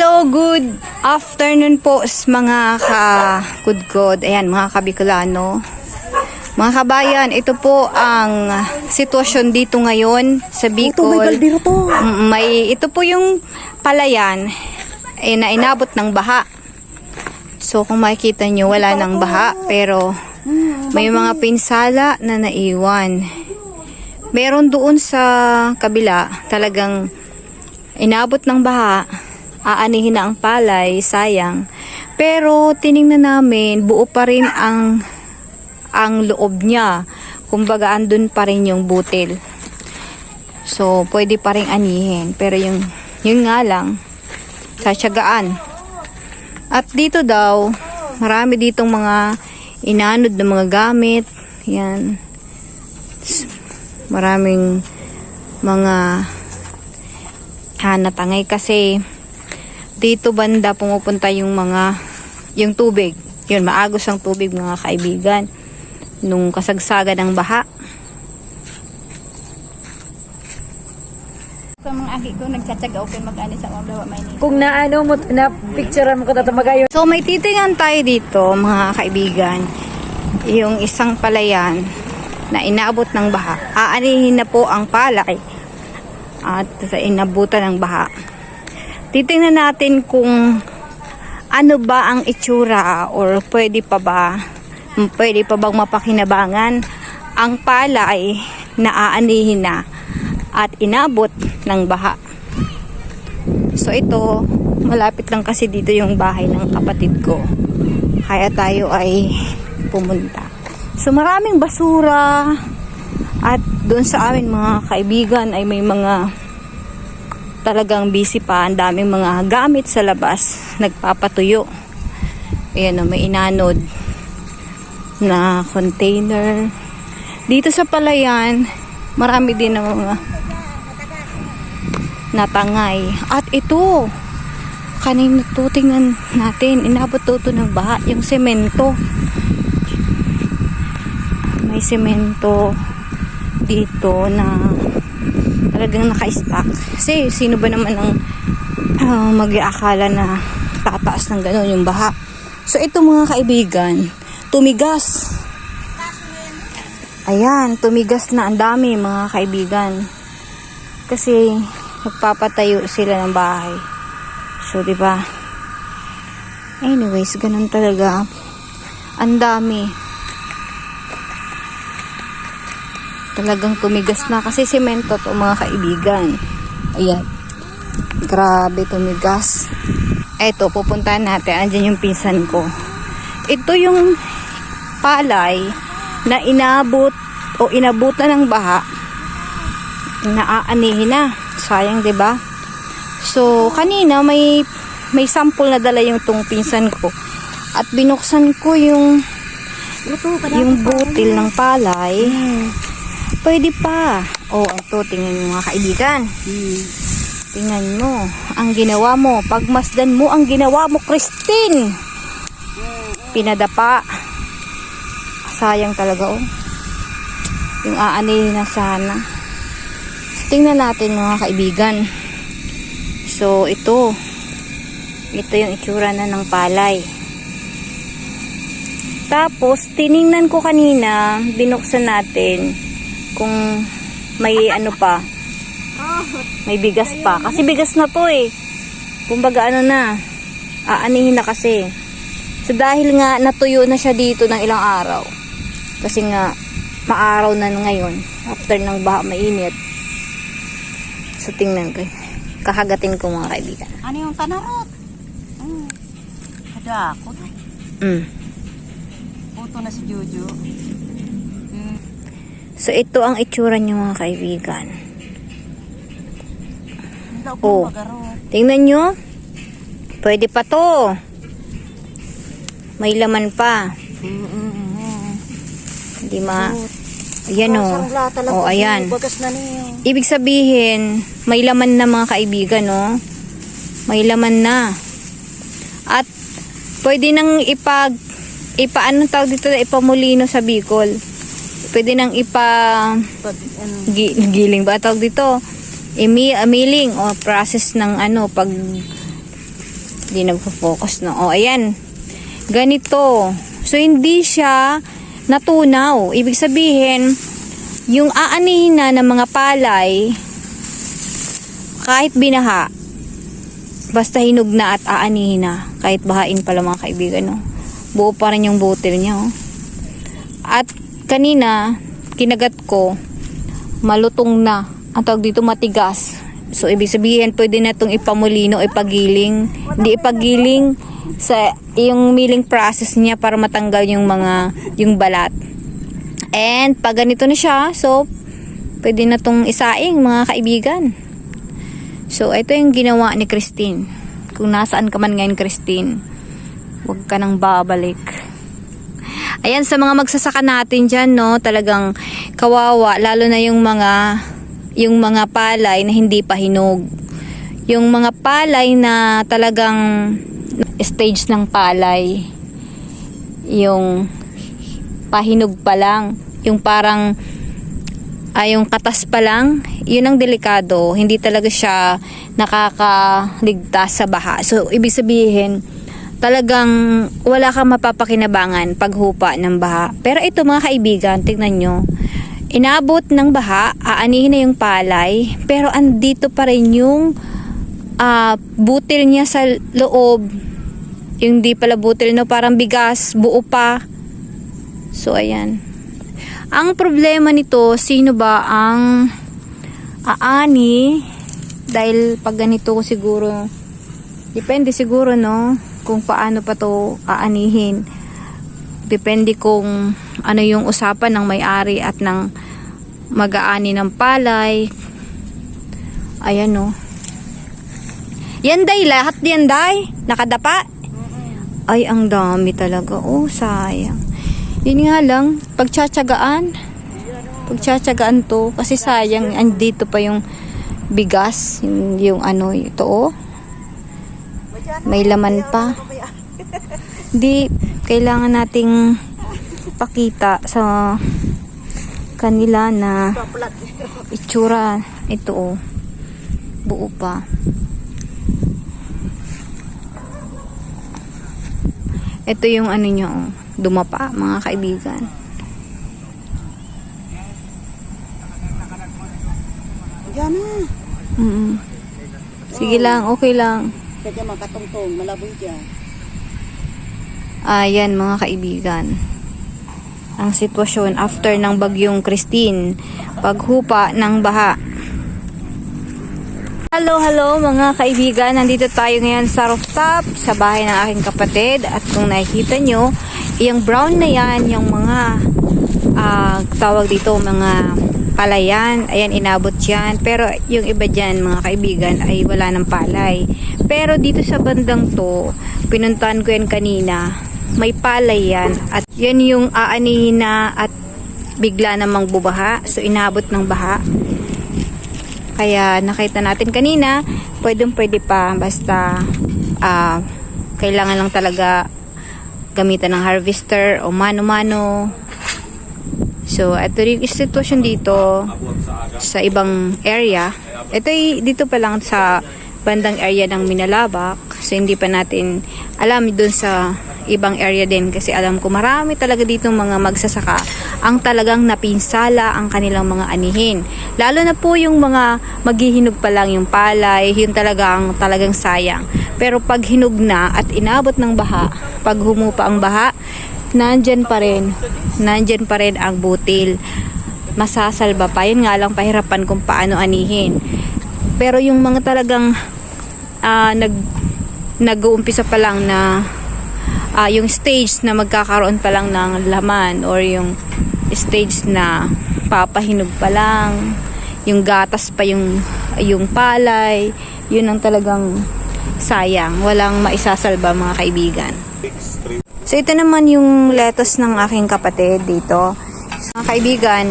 Hello, good afternoon po s- mga ka-kudkod. Ayan, mga kabicolano. Mga kabayan, ito po ang sitwasyon dito ngayon sa Bicol. Mm, May, ito po yung palayan eh, na inabot ng baha. So, kung makikita nyo, wala ng baha. Pero, may mga pinsala na naiwan. Meron doon sa kabila, talagang inabot ng baha, aanihin na ang palay, sayang. Pero tiningnan namin, buo pa rin ang ang loob niya. Kumbaga andun pa rin yung butil. So, pwede pa rin anihin. Pero yung, yun nga lang, sasyagaan. At dito daw, marami ditong mga inanod na mga gamit. Yan. Maraming mga hanatangay kasi dito banda pumupunta yung mga yung tubig. Yun, maagos ang tubig mga kaibigan. Nung kasagsagan ng baha. Kung mga aki ko nagtsatsaga open mag-ani sa mga bawa may Kung naano mo, na picturean mo ko tatamagayon. So may titingan tayo dito mga kaibigan. Yung isang palayan na inaabot ng baha. Aanihin na po ang palay at sa inabutan ng baha. Titingnan natin kung ano ba ang itsura or pwede pa ba pwede pa bang mapakinabangan ang palay na aanihin na at inabot ng baha. So ito, malapit lang kasi dito yung bahay ng kapatid ko. Kaya tayo ay pumunta. So maraming basura at doon sa amin mga kaibigan ay may mga talagang busy pa. Ang daming mga gamit sa labas. Nagpapatuyo. Ayan o, may inanod na container. Dito sa palayan, marami din ng mga natangay. At ito, kanina to natin, inabot to, to ng baha, yung semento. May semento dito na talagang naka-stack. Kasi sino ba naman ang uh, mag-aakala na tataas ng gano'n yung baha. So ito mga kaibigan, tumigas. Ayan, tumigas na ang dami mga kaibigan. Kasi nagpapatayo sila ng bahay. So, di ba? Anyways, ganun talaga. Ang dami. Talagang tumigas na kasi semento to mga kaibigan. Ayan. Grabe tumigas. Eto, pupuntahan natin. Andyan yung pinsan ko. Ito yung palay na inabot o inabutan ng baha naaanihin na. Sayang, 'di ba? So, kanina may may sample na dala yung tong pinsan ko. At binuksan ko yung yung butil ng palay. Pwede pa. Oh, ito tingnan mo mga kaibigan. Tingnan mo ang ginawa mo. Pagmasdan mo ang ginawa mo, Christine. Pinadapa. Sayang talaga oh. Yung aanihin na sana. Tingnan natin mga kaibigan. So, ito. Ito yung itsura na ng palay. Tapos, tiningnan ko kanina, binuksan natin kung may ano pa. May bigas pa. Kasi bigas na to eh. Kumbaga ano na, aanihin na kasi. So, dahil nga natuyo na siya dito ng ilang araw. Kasi nga, maaraw na ngayon. After ng baha mainit. So, tingnan ko. Kahagatin ko mga kaibigan. Ano yung tanarot? Hmm. Kada ako. Mm. Puto na si Jojo. So, ito ang itsura niya mga kaibigan. Oh. Tingnan nyo. Pwede pa to. May laman pa. Hindi ma... Ayan o. O, ayan. Bagas na niyo. Ibig sabihin, may laman na mga kaibigan, no? May laman na. At, pwede nang ipag, ipa, anong tawag dito, ipamulino sa Bicol. Pwede nang ipa, giling ba tawag dito? Imi, milling o process ng ano, pag, Hindi nagpo-focus no. O, ayan. Ganito. So, hindi siya natunaw. Ibig sabihin, yung aanihin na ng mga palay, kahit binaha, basta hinog na at aanihin na, kahit bahain pala mga kaibigan, no? buo pa rin yung butil niya. Oh. At kanina, kinagat ko, malutong na. Ang tawag dito matigas. So, ibig sabihin, pwede na itong ipamulino, ipagiling. Hindi ipagiling sa yung milling process niya para matanggal yung mga, yung balat. And, pag ganito na siya, so, pwede na itong isaing, mga kaibigan. So, ito yung ginawa ni Christine. Kung nasaan ka man ngayon, Christine, huwag ka nang babalik. Ayan, sa mga magsasaka natin dyan, no, talagang kawawa, lalo na yung mga, yung mga palay na hindi pa hinog. Yung mga palay na talagang stage ng palay, yung pahinog pa lang, yung parang ay yung katas pa lang, yun ang delikado. Hindi talaga siya nakakaligtas sa baha. So, ibig sabihin, talagang wala kang mapapakinabangan paghupa ng baha. Pero ito mga kaibigan, tignan nyo, inabot ng baha, aanihin na yung palay, pero andito pa rin yung ah, butil niya sa loob. Yung di pala butil, no? Parang bigas, buo pa. So, ayan. Ang problema nito, sino ba ang aani? Dahil pag ganito ko siguro, depende siguro no, kung paano pa to aanihin. Depende kung ano yung usapan ng may-ari at ng mag-aani ng palay. Ayan no. Yan day, lahat yan day. Nakadapa. Ay, ang dami talaga. Oh, sayang. Yun nga lang, pagtsatsagaan. Pagtsatsagaan to. Kasi sayang, andito pa yung bigas. Yung, yung ano, ito oh. May laman pa. Di, kailangan nating pakita sa kanila na itsura. Ito oh. Buo pa. Ito yung ano niya oh dumapa mga kaibigan. Diyan na. Mm Sige lang, okay lang. Kaya makatungtong, malaboy dyan. Ayan mga kaibigan. Ang sitwasyon after ng bagyong Christine. Paghupa ng baha. Hello, hello mga kaibigan. Nandito tayo ngayon sa rooftop sa bahay ng aking kapatid. At kung nakikita nyo, yung brown na yan, yung mga ah, tawag dito, mga palayan. Ayan, inabot yan. Pero yung iba dyan, mga kaibigan, ay wala ng palay. Pero dito sa bandang to, pinuntahan ko yan kanina, may palay yan. At yan yung aanihin at bigla namang bubaha. So, inabot ng baha. Kaya nakita natin kanina, pwedeng pwede pa basta ah, kailangan lang talaga gamitan ng harvester o mano-mano. So, ito rin yung sitwasyon dito sa ibang area. Ito ay dito pa lang sa bandang area ng Minalabak. So, hindi pa natin alam dun sa ibang area din kasi alam ko marami talaga dito mga magsasaka ang talagang napinsala ang kanilang mga anihin. Lalo na po yung mga maghihinog pa lang yung palay, yun talagang talagang sayang. Pero pag hinog na at inabot ng baha, pag humupa ang baha, nandyan pa rin, nandyan pa rin ang butil. Masasalba pa. Yun nga lang pahirapan kung paano anihin. Pero yung mga talagang ah, nag nag-uumpisa pa lang na ah, yung stage na magkakaroon pa lang ng laman or yung stage na papahinog pa lang yung gatas pa yung yung palay yun ang talagang sayang walang maisasalba mga kaibigan so ito naman yung lettuce ng aking kapatid dito. Mga kaibigan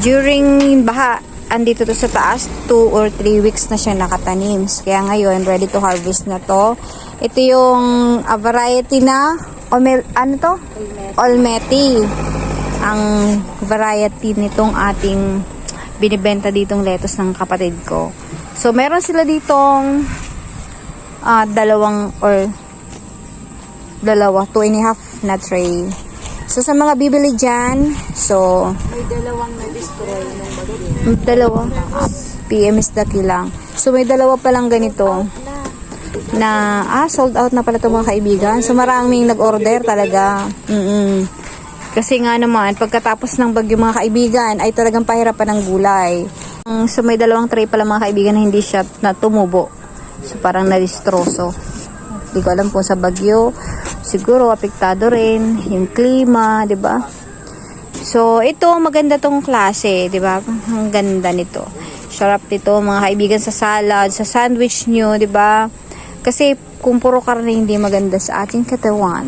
during baha andito to sa taas 2 or 3 weeks na siya nakatanim. Kaya ngayon ready to harvest na to. Ito yung a variety na Omel, ano to? Olmeti ang variety nitong ating binibenta ditong lettuce ng kapatid ko. So meron sila ditong ah, dalawang or dalawa, two and a half na tray. So, sa mga bibili dyan, so, May dalawang na-destroy ng bagay. dalawa, PM is the key lang. So, may dalawa pa lang ganito na, ah, sold out na pala ito mga kaibigan. So, maraming nag-order talaga. Mm Kasi nga naman, pagkatapos ng bagyo mga kaibigan, ay talagang pahirapan ng gulay. Mm, So, may dalawang tray pala mga kaibigan na hindi siya na tumubo. So, parang nadistroso. Hindi ko alam kung sa bagyo. Siguro, apektado rin. Yung klima, di ba? So, ito, maganda tong klase, di ba? Ang ganda nito. Sarap nito, mga kaibigan, sa salad, sa sandwich nyo, di ba? Kasi, kung puro karne, hindi maganda sa ating katawan.